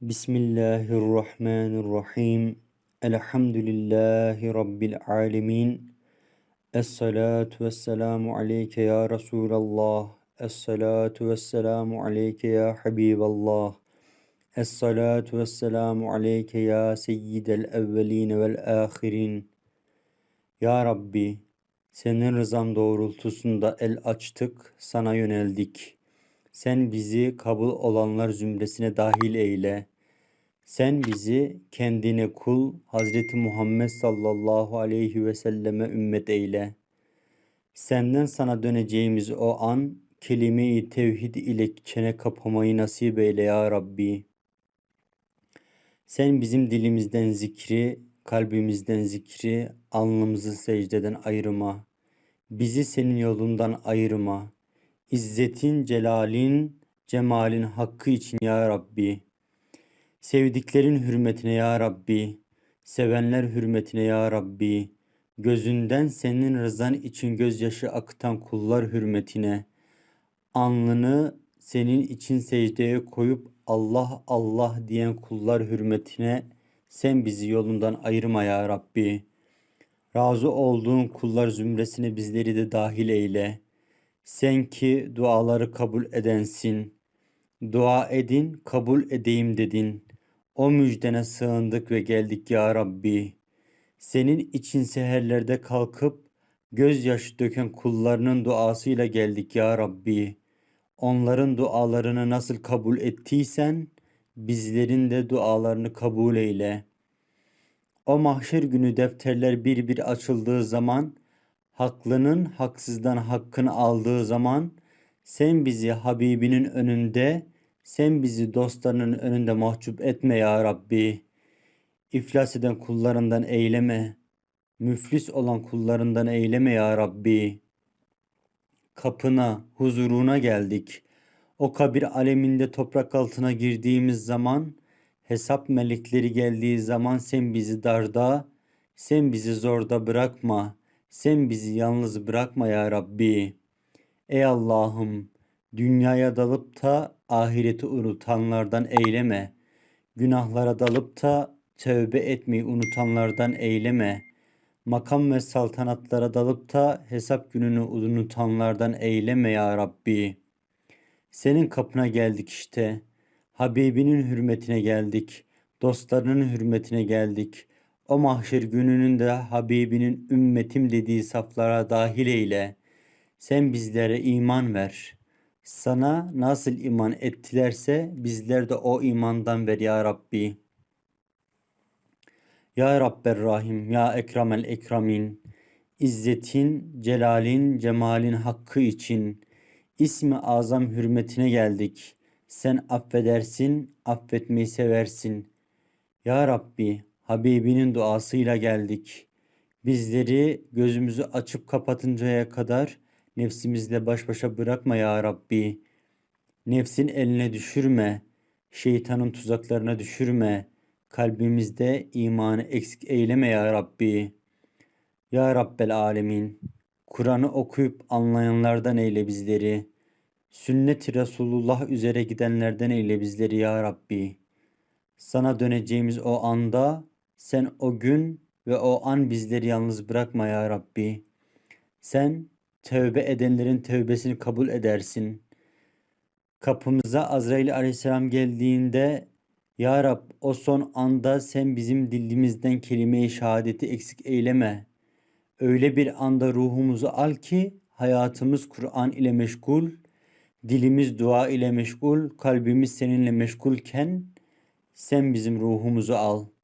Bismillahirrahmanirrahim. Elhamdülillahi Rabbil alemin. Esselatu vesselamu aleyke ya Resulallah. Esselatu vesselamu aleyke ya Habiballah. Esselatu vesselamu aleyke ya Seyyidel evveline vel ahirin. Ya Rabbi, senin rızan doğrultusunda el açtık, sana yöneldik. Sen bizi kabul olanlar zümresine dahil eyle. Sen bizi kendine kul Hazreti Muhammed sallallahu aleyhi ve selleme ümmet eyle. Senden sana döneceğimiz o an kelime-i tevhid ile çene kapamayı nasip eyle ya Rabbi. Sen bizim dilimizden zikri, kalbimizden zikri, alnımızı secdeden ayırma. Bizi senin yolundan ayırma. İzzetin, celalin, cemalin hakkı için ya Rabbi. Sevdiklerin hürmetine ya Rabbi. Sevenler hürmetine ya Rabbi. Gözünden senin rızan için gözyaşı akıtan kullar hürmetine. Alnını senin için secdeye koyup Allah Allah diyen kullar hürmetine sen bizi yolundan ayırma ya Rabbi. Razı olduğun kullar zümresine bizleri de dahil eyle. Sen ki duaları kabul edensin. Dua edin, kabul edeyim dedin. O müjdene sığındık ve geldik ya Rabbi. Senin için seherlerde kalkıp gözyaşı döken kullarının duasıyla geldik ya Rabbi. Onların dualarını nasıl kabul ettiysen bizlerin de dualarını kabul eyle. O mahşer günü defterler bir bir açıldığı zaman haklının haksızdan hakkını aldığı zaman sen bizi Habibinin önünde, sen bizi dostlarının önünde mahcup etme ya Rabbi. İflas eden kullarından eyleme. Müflis olan kullarından eyleme ya Rabbi. Kapına, huzuruna geldik. O kabir aleminde toprak altına girdiğimiz zaman, hesap melekleri geldiği zaman sen bizi darda, sen bizi zorda bırakma.'' Sen bizi yalnız bırakma ya Rabbi. Ey Allah'ım dünyaya dalıp da ahireti unutanlardan eyleme. Günahlara dalıp da tövbe etmeyi unutanlardan eyleme. Makam ve saltanatlara dalıp da hesap gününü unutanlardan eyleme ya Rabbi. Senin kapına geldik işte. Habibinin hürmetine geldik. Dostlarının hürmetine geldik.'' O mahşer gününün de Habibinin ümmetim dediği saflara dahil eyle. Sen bizlere iman ver. Sana nasıl iman ettilerse bizler de o imandan ver ya Rabbi. Ya Rabber Rahim, Ya Ekremel Ekramin, İzzetin, celalin, cemalin hakkı için, ismi azam hürmetine geldik. Sen affedersin, affetmeyi seversin. Ya Rabbi, Habibinin duasıyla geldik. Bizleri gözümüzü açıp kapatıncaya kadar nefsimizle baş başa bırakma ya Rabbi. Nefsin eline düşürme, şeytanın tuzaklarına düşürme. Kalbimizde imanı eksik eyleme ya Rabbi. Ya Rabbel Alemin, Kur'an'ı okuyup anlayanlardan eyle bizleri. Sünnet-i Resulullah üzere gidenlerden eyle bizleri ya Rabbi. Sana döneceğimiz o anda sen o gün ve o an bizleri yalnız bırakma ya Rabbi. Sen tövbe edenlerin tövbesini kabul edersin. Kapımıza Azrail aleyhisselam geldiğinde Ya Rab o son anda sen bizim dilimizden kelime-i şehadeti eksik eyleme. Öyle bir anda ruhumuzu al ki hayatımız Kur'an ile meşgul, dilimiz dua ile meşgul, kalbimiz seninle meşgulken sen bizim ruhumuzu al.''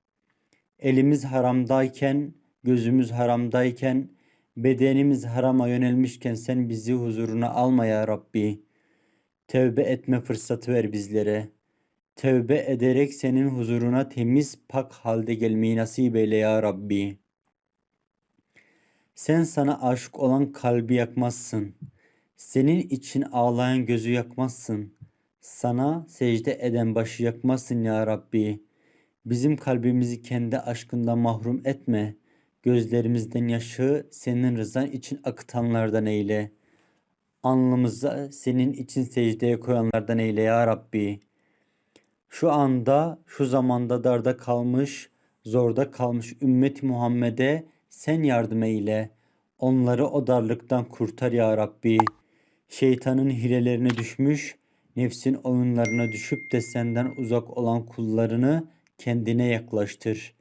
elimiz haramdayken, gözümüz haramdayken, bedenimiz harama yönelmişken sen bizi huzuruna alma ya Rabbi. Tevbe etme fırsatı ver bizlere. Tevbe ederek senin huzuruna temiz pak halde gelmeyi nasip eyle ya Rabbi. Sen sana aşık olan kalbi yakmazsın. Senin için ağlayan gözü yakmazsın. Sana secde eden başı yakmazsın ya Rabbi.'' Bizim kalbimizi kendi aşkından mahrum etme. Gözlerimizden yaşı senin rızan için akıtanlardan eyle. Alnımıza senin için secdeye koyanlardan eyle ya Rabbi. Şu anda, şu zamanda darda kalmış, zorda kalmış ümmeti Muhammed'e sen yardım eyle. Onları o darlıktan kurtar ya Rabbi. Şeytanın hilelerine düşmüş, nefsin oyunlarına düşüp de senden uzak olan kullarını kendine yaklaştır.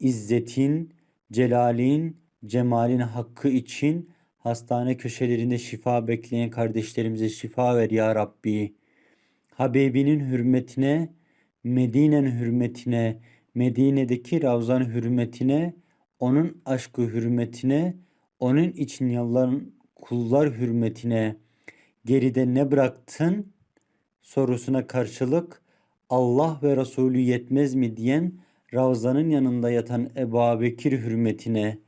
İzzetin, celalin, cemalin hakkı için hastane köşelerinde şifa bekleyen kardeşlerimize şifa ver ya Rabbi. Habibinin hürmetine, Medine'nin hürmetine, Medine'deki Ravzan hürmetine, onun aşkı hürmetine, onun için yalvaran kullar hürmetine geride ne bıraktın sorusuna karşılık Allah ve Resulü yetmez mi diyen Ravzan'ın yanında yatan Ebu Bekir hürmetine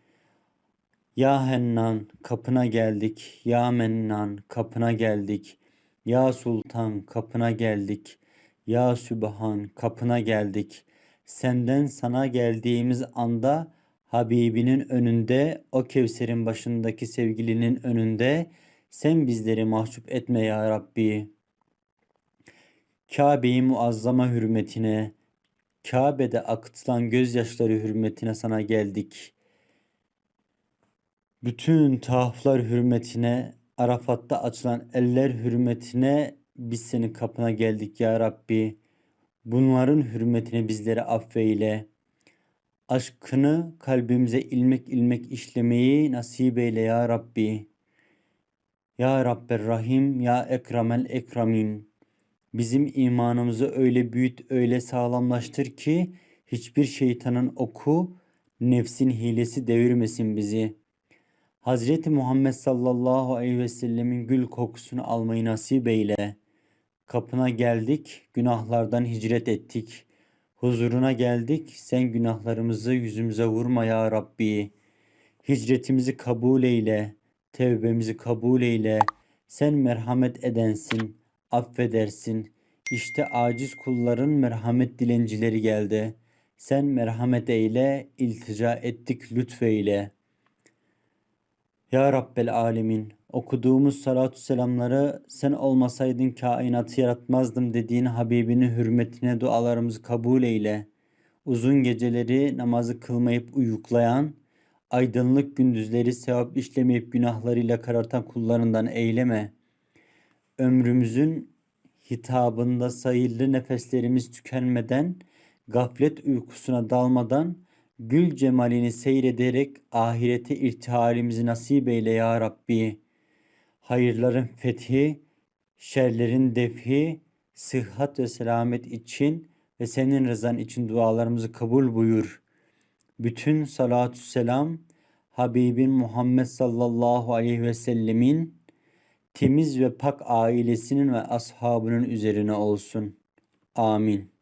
Ya Hennan kapına geldik, Ya Mennan kapına geldik, Ya Sultan kapına geldik, Ya Sübhan kapına geldik. Senden sana geldiğimiz anda Habibinin önünde, o Kevser'in başındaki sevgilinin önünde sen bizleri mahcup etme ya Rabbi. Kabe'yi muazzama hürmetine, Kabe'de akıtılan gözyaşları hürmetine sana geldik. Bütün tahaflar hürmetine, Arafat'ta açılan eller hürmetine biz senin kapına geldik ya Rabbi. Bunların hürmetine bizleri affeyle. Aşkını kalbimize ilmek ilmek işlemeyi nasip eyle ya Rabbi. Ya Rabber Rahim, Ya Ekremel Ekramin. Bizim imanımızı öyle büyüt, öyle sağlamlaştır ki hiçbir şeytanın oku, nefsin hilesi devirmesin bizi. Hazreti Muhammed sallallahu aleyhi ve sellemin gül kokusunu almayı nasip eyle. Kapına geldik, günahlardan hicret ettik. Huzuruna geldik, sen günahlarımızı yüzümüze vurma ya Rabbi. Hicretimizi kabul eyle, tevbemizi kabul eyle. Sen merhamet edensin, affedersin. İşte aciz kulların merhamet dilencileri geldi. Sen merhamet eyle, iltica ettik lütfeyle. Ya Rabbel Alemin, okuduğumuz salatu selamları sen olmasaydın kainatı yaratmazdım dediğin Habibinin hürmetine dualarımızı kabul eyle. Uzun geceleri namazı kılmayıp uyuklayan, aydınlık gündüzleri sevap işlemeyip günahlarıyla karartan kullarından eyleme. Ömrümüzün hitabında sayılı nefeslerimiz tükenmeden, gaflet uykusuna dalmadan, gül cemalini seyrederek ahirete irtihalimizi nasip eyle ya Rabbi. Hayırların fethi, şerlerin defi, sıhhat ve selamet için ve senin rızan için dualarımızı kabul buyur. Bütün salatü selam Habibin Muhammed sallallahu aleyhi ve sellemin temiz ve pak ailesinin ve ashabının üzerine olsun. Amin.